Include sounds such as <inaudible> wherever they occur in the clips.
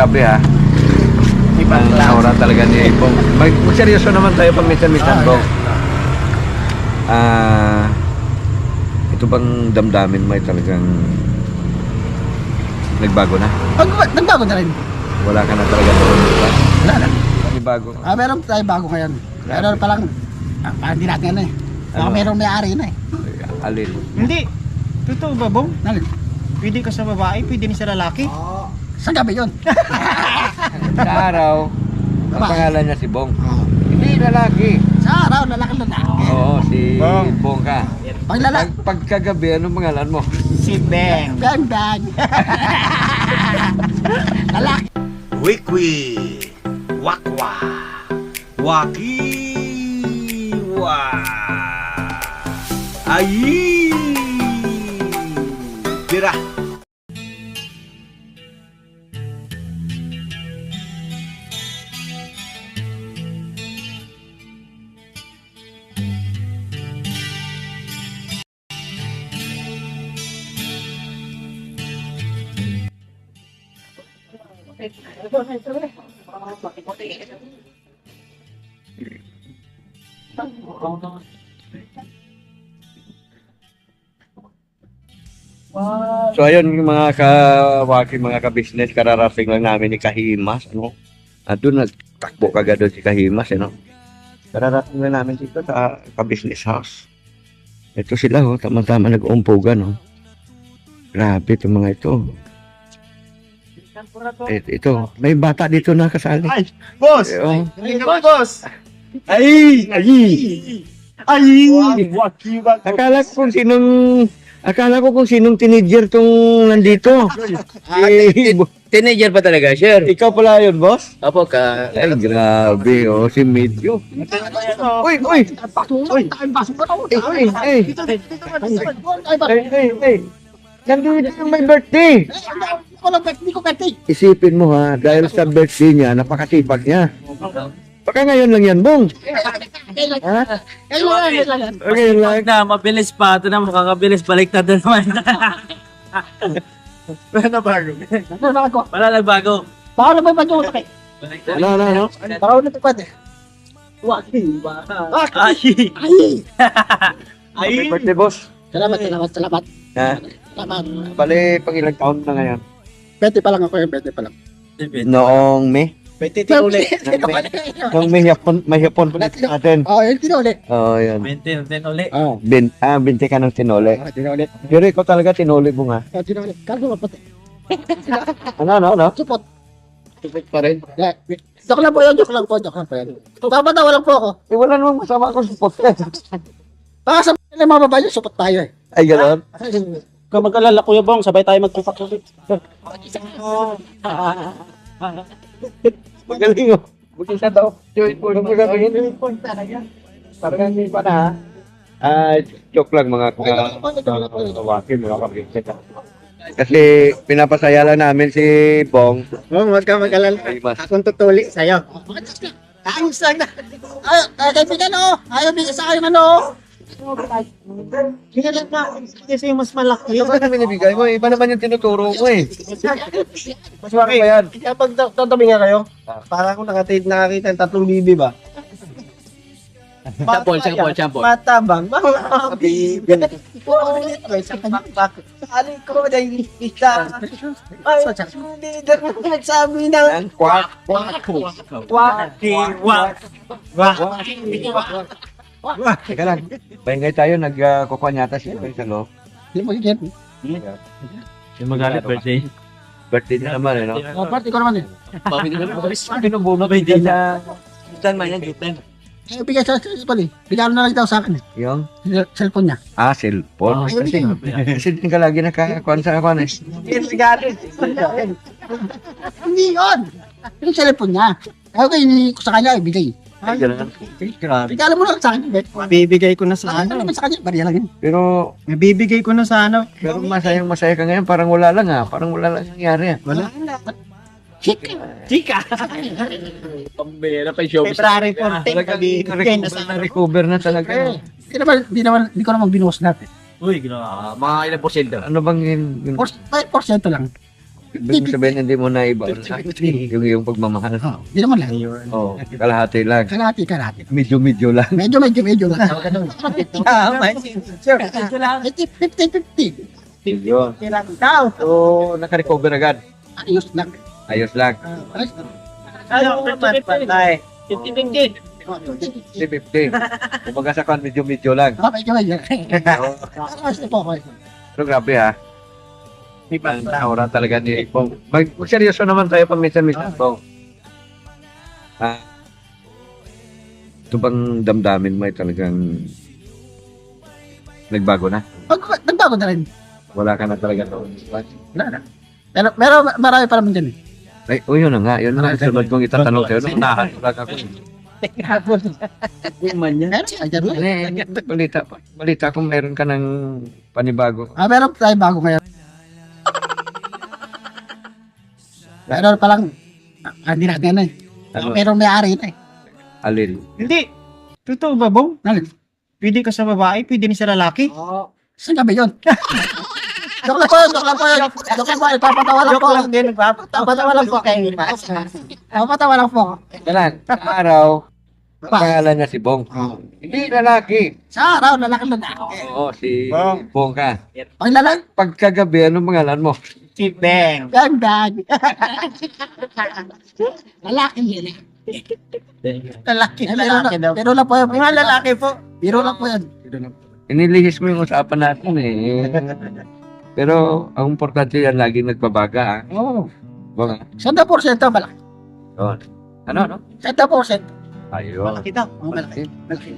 grabe ha. Ibang Ang aura talaga ni Bong. Mag seryoso naman tayo pag minsan-minsan, Ah, Bong. Ah, ito bang damdamin mo ay talagang nagbago na? Pag, nagbago na rin. Wala ka na talaga doon. di? Wala na. Nagbago. Ah, meron tayo bago ngayon. Meron pa lang, ah, parang hindi natin ano eh. Baka Ano? meron may-ari na eh. Alin? Hindi. Totoo ba, Bong? Nalin? Pwede ka sa babae, pwede din sa lalaki. Sa gabi yun. <laughs> Sa araw, ang pangalan niya si Bong. Oo. Hindi lalaki. Sa araw, lalaki lalaki. Oo, si Bong. Bong ka. Pag lalaki, Pag, pagkagabi, anong pangalan mo? Si Beng. bang bang. <laughs> lalaki. Wikwi, wakwa, wakiwa, ayi, tira. So ayun yung mga kawaki, mga ka-business, kararating lang namin ni Kahimas, ano? At doon nagtakbo kagad doon si Kahimas, ano? Kararating lang namin dito sa ka-business house. Ito sila, oh, tama-tama nag-umpugan, oh. Grabe itong mga ito. Et, ito, may bata dito na kasali. Ay, boss! Eh, oh. Ba, boss? Ay! Ay! Ay! Wakiwa. Akala ko kung sinong Akala ko kung sinong teenager tong nandito. Eh, bu- Teenager pa talaga, sir. ikaw pala yun, boss? Opo, ka... Ay, grabe, oh, si Medyo. Uy, uy! Uy? Eh, eh, eh. Ay, ba? Ay, ay, ay. Nandito yung may birthday. Eh, ko lang, hindi ko pwede. Isipin mo ha, dahil sa birthday niya, napakasipag niya. Baka ngayon lang yan, Bong. Ha? Eh, wala, wala, wala. Okay, like, na, mabilis pa. Ito na, makakabilis. Balik na doon naman. <laughs> Ano bago? Ano naman ko? Wala lang bago. Baka na ba yung laki? Balik na. ano, ano, ano? Baka na ito pwede. Ay! Ay! Happy birthday, boss. Salamat, salamat, salamat. Ha? Salamat. Bali, pang ilang taon na ngayon? Pwede pa lang ako yung pwede pa lang. Noong May. Pwede tinuli. Noong May hapon, may hapon pa natin. Oh, yun tinuli. Oo, oh, yun. Maintain, maintain uli. Oh, Bin, ah, binti ka ng tinole. ah, tinuli. Pero ikaw talaga tinole mo nga. Ah, tinuli. Kaso pati. Ano, ano, ano? Supot. Supot pa rin. Yeah. Joke lang po yun, joke lang po, joke lang po yan. Papatawa lang po ako. Eh, wala namang masama kung supot ka. Baka sa mga mga babae, supot tayo eh. Ay, gano'n? <laughs> Kung mag-alala, Kuya Bong, sabay tayo magpupak ulit. Magaling oh. Mag-isa daw. Join po. Ano sabihin? Parang hindi pa na ha. Ah, joke lang mga kawaki, mga kabinset. Kasi pinapasaya lang namin si Bong. Bong, huwag ka mag-alala. Akong tutuli sa'yo. Ayos lang na. Ay, kaibigan oh. Ayaw bigay sa akin ano. Kailan na? Kasi mas malaki. Ito ba namin ibigay mo? Iba naman yung tinuturo mo eh. Mas maki ba yan? Kaya pag tatabi nga kayo, para akong nakatid nakakita ng tatlong bibi ba? Sampol, sampol, sampol. Matabang, mga bibi. Ko sa pakpak. Sali ko na yung isa. Ay, hindi na nagsabi ng Ang kwak. waki, wak, wak. Teka lang. Pahingay tayo, nagkukuha nyata siya sa loob. Hindi mo higit. Yung magalit birthday. Birthday na naman eh, no? Oh, party ko naman eh. <laughs> Pinubuno ba hindi na... Saan man yan, Jutan? Ay, bigay sa cellphone eh. Bigyan na lang daw sa akin eh. Yung? Cellphone niya. Ah, cellphone. Oh, kasi, kasi din ka lagi nakakuan sa akuan eh. Hindi yun. Yung cellphone niya. Ayaw ko yun ko sa kanya, ibigay. Ay, ganun. Grabe. Bigyan mo lang sa akin. Bet. Bibigay ko na sa Ano ano. naman sa kanya, bariya lang yun. Pero, Bibigay ko na sa ano. pero masayang masaya ka ngayon, parang wala lang ah. Parang wala lang nangyari ah. Wala. Chick. Chika! Pambira pa yung showbiz. February 14, Talagang bibigay na sa recover na talaga. Eh, Hindi naman, hindi naman, hindi ko naman binuhos natin. Uy, ginawa. Mga ilang porsyento. Ano bang yun? yun? Por- 5% lang. Ibig sabihin, hindi mo na iba yung iyong pagmamahal. Oh, Hindi naman lang. Oo, kalahati lang. Kalahati, kalahati. Medyo-medyo lang. Medyo, medyo, medyo lang. Tama. Sure. 50-50. Yun. Kailang daw. So, naka-recover agad. Ayos lang. Ayos lang. Ayos. Ano naman patay? 50-50. 50-50. Kumbaga sa kan, medyo-medyo lang. Ah, medyo, medyo. <laughs> Na po ako. Pero grabe ha. Ang aura talaga ni Bong. Mag seryoso naman tayo pag minsan-minsan, Bong. Ah, ito bang damdamin mo ay talagang nagbago na? Pag, nagbago na rin. Wala ka na talaga doon. Wala na. Pero, pero marami pa naman dyan eh. Ay, oh, yun na nga. Yun na nga. Sunod kong itatanong sa'yo. Nung unahan, wala ka ko. Man yan. Meron siya dyan. Ano balita, balita kung meron ka ng panibago. Ah, meron tayo bago ngayon. Meron pa lang. Ah, hindi natin na eh. Ano? Meron may-ari na eh. Alin? Hindi. Totoo ba, Bong? Alin? Pwede ka sa babae, pwede ni sa lalaki. Saan gabi yun? <laughs> Joke lang po yun, joke lang po yun. Joke lang po, ipapatawa lang po. Joke lang din, nagpapatawa. Papatawa lang po kayo. <laughs> Papatawa lang po. Kailan? Sa araw, pangalan niya si Bong. Hindi lalaki. Sa araw, lalaki na ako. Oo, si Bong. Bong ka. Pag lalaki, Pagkagabi, anong pangalan mo? Si Beng. bag. <laughs> Lalaki yun eh. Lalaki, lalaki daw. biro lang po yun. Mga lalaki po. Biro lang po yan. Inilihis mo yung usapan natin eh. <laughs> Pero ang importante yan, lagi nagbabaga. ah. Oo. Bong, ah. Santa porsyento malaki. Yun. Ano, ano? Santa porsyento. Ayun. Malaki daw. Oh, malaki. Malaki.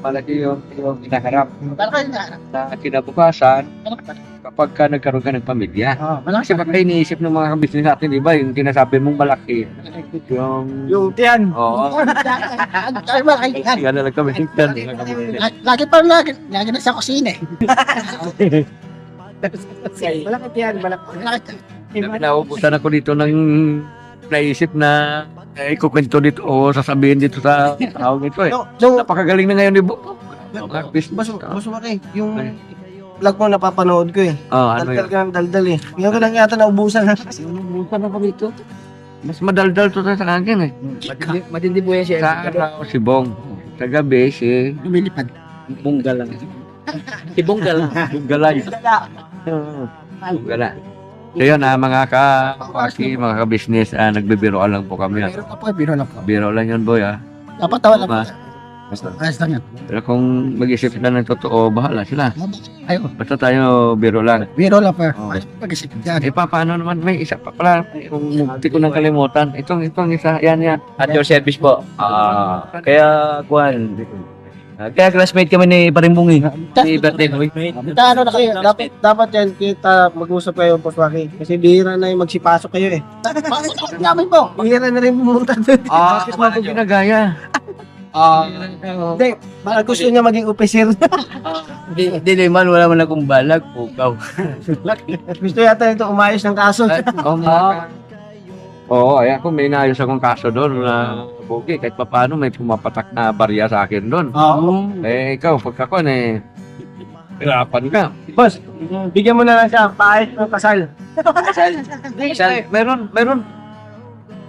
Malaki yung, yung hinaharap Malaki na. na kinabukasan Malaki pa. kapag ka nagkaroon ka ng pamilya. Oh, malaki Kasi baka iniisip ng mga business natin, di ba? Yung tinasabi mong malaki. Yung... Yung tiyan. Oo. <laughs> Ay, malaki yan. Kaya na lang kami. Lagi- Lagi pa lagi, lagi na sa kusina eh. <laughs> Malaki tiyan, malaki. Malaki. Naubusan ako dito ng naisip na eh, ikukwento dito o sasabihin dito sa tao nito eh. No, so, Napakagaling na ngayon ni Bo. Business. Baso, ka. baso ka yung vlog mo napapanood ko eh. Ah, ano Daldal yun? ka ng daldal eh. Ngayon ka lang yata naubusan ha. <laughs> Naubusan ako dito. Mas madaldal to sa akin eh. Matindi, matindi po yan siya. Sa araw si Bong. Sa gabi si Lumilipad. Bunggal lang. Si Bunggal. Galay. Gala. So yun ah, mga ka-party, mga ka-business, ah, nagbibiro lang po kami. Ah. Biro lang po, biro lang po. Biro lang yun boy ah. Dapat tawa lang po. Diba? Ayos lang yan. Pero kung mag-isip sila ng totoo, bahala sila. Ayo, Basta tayo biro lang. biro lang po. Oo. Pag-isip yan. Eh pa, paano naman may isa pa pala kung hindi ko nang kalimutan. Itong itong isa, yan yan. At your service po. Ah, kaya, kuhan. Ah, kaya classmate kami ni Parimbong eh. Si birthday boy. Ano na kayo? Dapat, dapat yan kita mag-usap kayo po Swaki. Kasi bihira na yung magsipasok kayo eh. <laughs> Yamin po. Bihira na rin pumunta doon. Ah, bakit mo ako ginagaya? Ah, Hindi, baka gusto niya maging officer. di, di naman, wala man akong balag. Pukaw. gusto yata ito umayos ng kaso. Oo, mga <laughs> Oo, ayan ko may naayos akong kaso doon na Bogi, kahit pa paano may pumapatak na barya sa akin doon. Oo. Eh, ikaw, pagkakon eh, hirapan ka. Boss, bigyan mo na lang siya paayos ng kasal. Eh, meron, meron,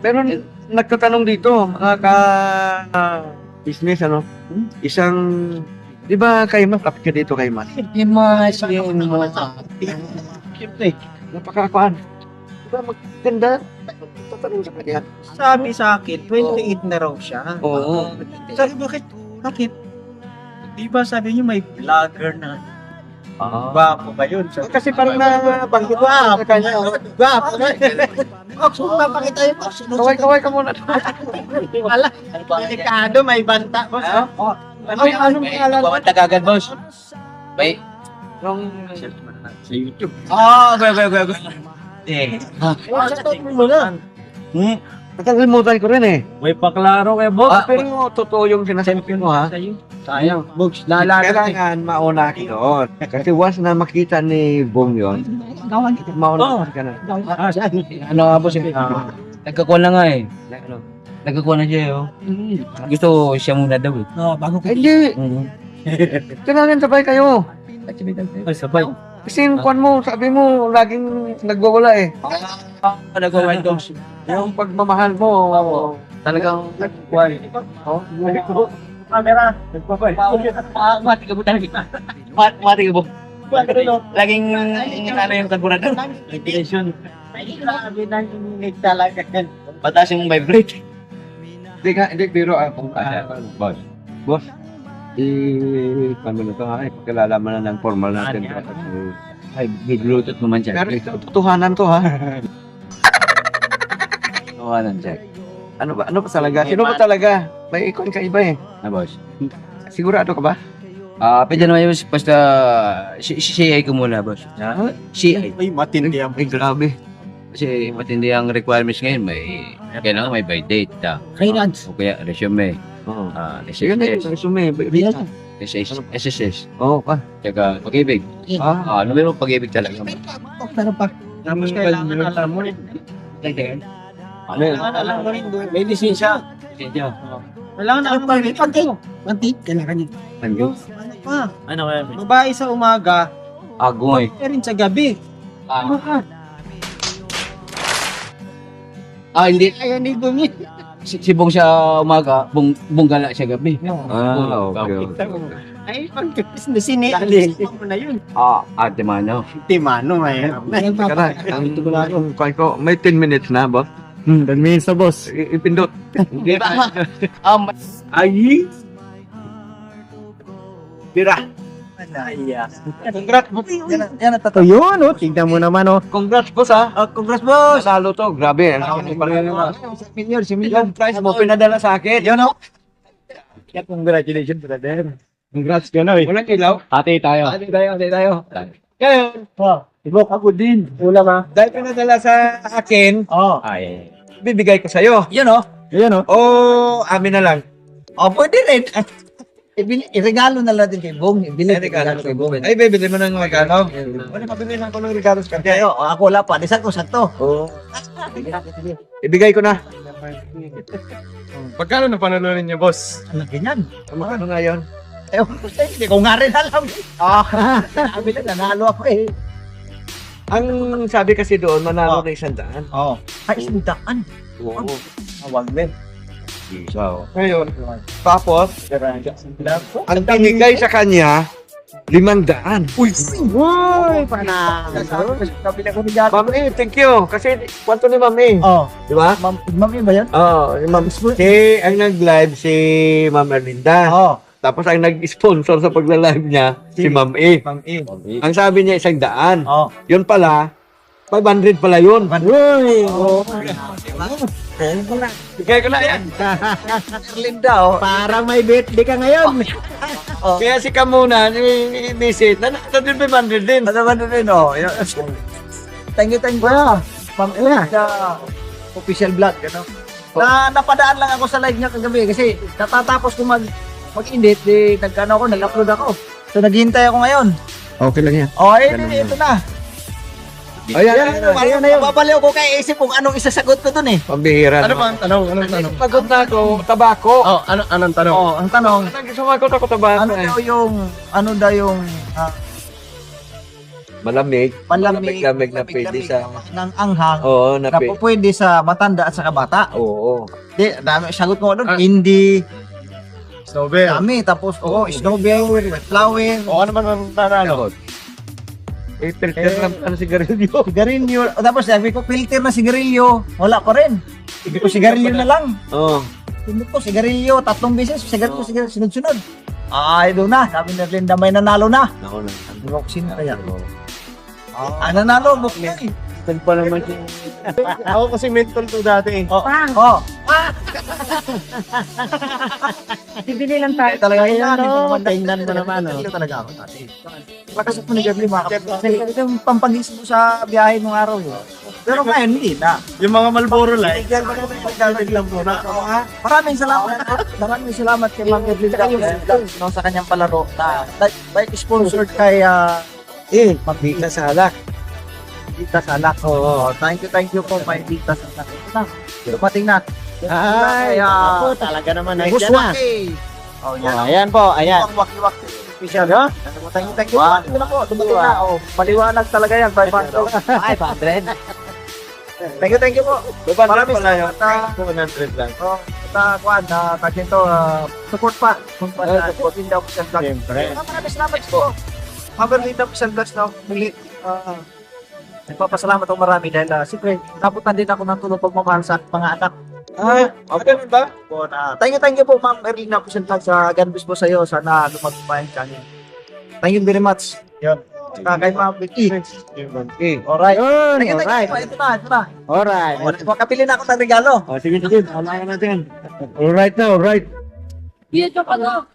meron nagtatanong dito, mga ka business, ano, isang, di ba kay Mas, kapit ka dito kay Mas? Imas yun mo. Siyempre, Napakakuan. Di ba maganda? Tatanong sa kanya. sabi sa akin, 28 na raw siya. Oo. Sabi, bakit? Bakit? Di ba sabi niyo may vlogger na Ah. Gwapo ba yun? Sabi, Kasi parang nabanggit mo sa kanya. oh. Gwapo. Ox, papakita yung Ox. Kaway-kaway ka muna. Wala. Delikado, may banta. Boss. Ah? Oh. Ano, anong pangalan? Pamanta kagad, boss. May, Nung sa YouTube. Oh, okay, okay, okay. okay. Eh. Ah, sa top mo na. Hmm. Nakalimutan ko rin eh. May paklaro kay boss. Ah, pero totoo yung sinasabi mo ha. Sayang. Bugs, lalala. Kailangan mauna ka doon. Kasi once na makita ni Bong yun, Gawan kita. mauna ka na. Ah, saan? Ano nga, boss? eh, ah, Nagkakuha na nga eh. Ano? Nagkakuha na siya eh. oh. Gusto siya muna daw eh. No, bago Eh, Hindi, Mm. kailangan sabay kayo. Ay, sabay. Kasi yung kwan mo, sabi mo, laging nagwawala eh. Ko, White Dogs? Yung pagmamahal mo, Talagang, kwan. oh, Camera. Ah, mati ka po talaga. Mat, mati ka po. Laging, ano yung karburador? Ventilation. Grabe na yung talaga. Pataas yung vibrate. Hindi nga, hindi, pero ah, kung Ah, boss. Boss, eh, paano na ito ha? Eh, pagkalalaman na ng formal natin. Ay, may Bluetooth naman siya. Pero ito, totohanan to ha. <laughs> Tawanan siya. Ano ba, ano ba talaga? Sino ba talaga? May ikon ka iba eh. Na, boss. Sigurado ka ba? Ah, pwede naman yun, basta, si- si- CI ko muna, boss. CI. Ay, matindi ang Ay, grabe. Kasi matindi ang requirements ngayon, may, kailangan may by date, ah. Clearance. O kaya resume, Oo. ah, Sige na yun, SSS, resume. Bilang. SSS, SSS, Oo pa. tsaka pag-ibig. Ah, Ah, numero pag-ibig talaga. Pero pa. Tapos kailangan alam mo rin. ano yun? Kailangan alam mo rin. May lisensya. Kailangan alam mo rin. Pantik. Pantik. Kailangan niya. Ano? Ano pa? Ano kaya? Babae sa umaga, Agoy. eh rin sa gabi. Ah, hindi. Ayan ni Bumi. Si, si Bong siya umaga, bong, bunggala siya gabi. Ah, okay. Ay, pagkakis na sinili. mo na yun. Ah, ate mano. Timano, na. Pa. Tara, ang yung kwan ko, may 10 minutes na, boss. Hmm, 10 minutes sa boss. I- ipindot. Di ba? Um, Ay! Bira. <laughs> Congrats, Yan, yan ang yun, oh. Tingnan mo naman, oh. Congrats, boss, ha? Oh, congrats, boss. Nanalo to, grabe. Ang laki pa rin naman. Million, si Million. Yung prize mo, pinadala sa akin. Yun, oh. Yeah, congratulations, brother. Congrats ka na, eh. Walang ilaw. ate tayo. Ate tayo, ate tayo. Ngayon, oh, ibok ako din. Ulam, ha. Dahil pinadala sa akin, Oh. Ay. bibigay ko sa'yo. Yun, oh. Yun, oh. O, amin na lang. Oh, pwede rin. Ibili, iregalo na lang natin kay Bong. Ibili, regalo kay Bong. Ay, bibili mo ng regalo. Wala, pabili na ako ng regalo sa kanya. Kaya, oh, ako wala pa. Desan ko sakto. Oo. <laughs> Ibigay ko na. Pagkano na panalunin niya, boss? Ano ganyan? Ano nga yun? Eh, hindi ko nga rin alam. Ah, <laughs> sabi na, nanalo ako eh. Ang sabi kasi doon, manalo na isang daan. Oh. Ay, isang daan. Oo. Awag din. So, ngayon, tapos, ang binigay sa kanya, limang daan. Uy! Uy, pana. E, thank you. Kasi, kwanto ni Ma'am E. Oh, Di ba? ma'am, ma'am yun ba yan? Oo, oh, Ma'am. Si, ang nag-live si Ma'am Erlinda. Oh. Tapos ang nag-sponsor sa pagla-live niya, si Ma'am E. Ma'am E. Ang sabi niya, isang daan. Oh. Yun pala, 500 pala yun. Uy! Oh. Bigay ko na yan. Linda, oh. Parang may birthday ka ngayon. Kaya si Kamuna, ni-visit, na din 500 din. Ano ba na rin, oh. Thank you, thank you. Ma'am E, sa official vlog, ano. Na napadaan lang ako sa live niya kagabi kasi natatapos ko mag mag-edit, di nagkano ako, nag-upload ako. So naghihintay ako ngayon. Okay lang yan. Oh, eh, ito na. Ayan, Yan, ano, ayan, ayan, ayan. Babaliw ko kay isip kung anong isasagot ko dun eh. Pambihira. Ano ba ang tanong? Anong tanong? Pagod na ako, tabako. Oh, ano anong tanong? Oh, ang tanong, Nang sumagot ako tabako. ano daw yung, ano daw yung ah, Malamig. palamig, Lamig na pwede sa... ng anghang Oo, na na po pwede sa matanda at sa kabata. Oo. Di, dami, sagot ko doon, Ah. hindi, Snowbell. dami, tapos, oh, snowbell, flower, O ano man ang nanalo? Eh, filter lang ano sigarilyo. sigarilyo, o, tapos sabi ko, filter na sigarilyo, wala pa rin. Hindi ko sigarilyo na lang. Oo. Hindi ko sigarilyo, tatlong beses, sigarilyo, sigarilyo, sunod-sunod. Ay, doon na, sabi na Linda, may nanalo na. Ako na. Buk, sino kaya? Ah, nanalo, na eh. Saan pa naman si... <laughs> Ako kasi mental to dati. Oh, oh. <laughs> Bibili lang tayo. Talaga yan, Ano? no? Tingnan mo naman. Ito talaga ako dati. Lakas ako ni Gabriel, mga kapatid. Ito yung pampagising mo sa biyahe mong araw yun. Pero ngayon, hindi na. Yung mga Malboro light. Pagdamag lang po na. Maraming salamat. Maraming salamat kay Ma'am Gabriel Gabriel no, sa kanyang palaro na like, like sponsored kay uh, eh, Pagkita sa halak. Tita Salak. Oo. Thank you, thank you po kay Tita Salak. Ito na. Dumating na. Ay, Kaya, ako talaga naman. Nice yan ah. Oh, yan. Oh, ayan po, ayan. Ang waki-waki. Official, ha? Thank you, thank you. Ito na po, dumating na. Oh, maliwanag talaga yan, 500. 500. Thank you, thank you po. Maraming salamat. ah, 200 lang. Oh, ta kuan na kasi to ah, support pa. Support pa sa support din daw vlog. Siyempre. Ah, Maraming salamat po. Maraming daw sa vlog na muli. ah, Nagpapasalamat ako marami dahil uh, siyempre nabutan din ako ng tulong pagmamahal sa mga anak. Ah, okay ba? Po na thank you thank you po Ma'am Erlina Pusan Vlog sa God bless po sa iyo sana lumagpay kami. Thank you very much. Yun. Saka kay Ma'am Vicky. Okay. Alright. Yun, Thank you, thank alright. you. Ito na, ito na. Alright. Oh, Makapili na ako ng regalo. Oh, sige, sige. Alright na natin. Alright na, alright. Iya, coba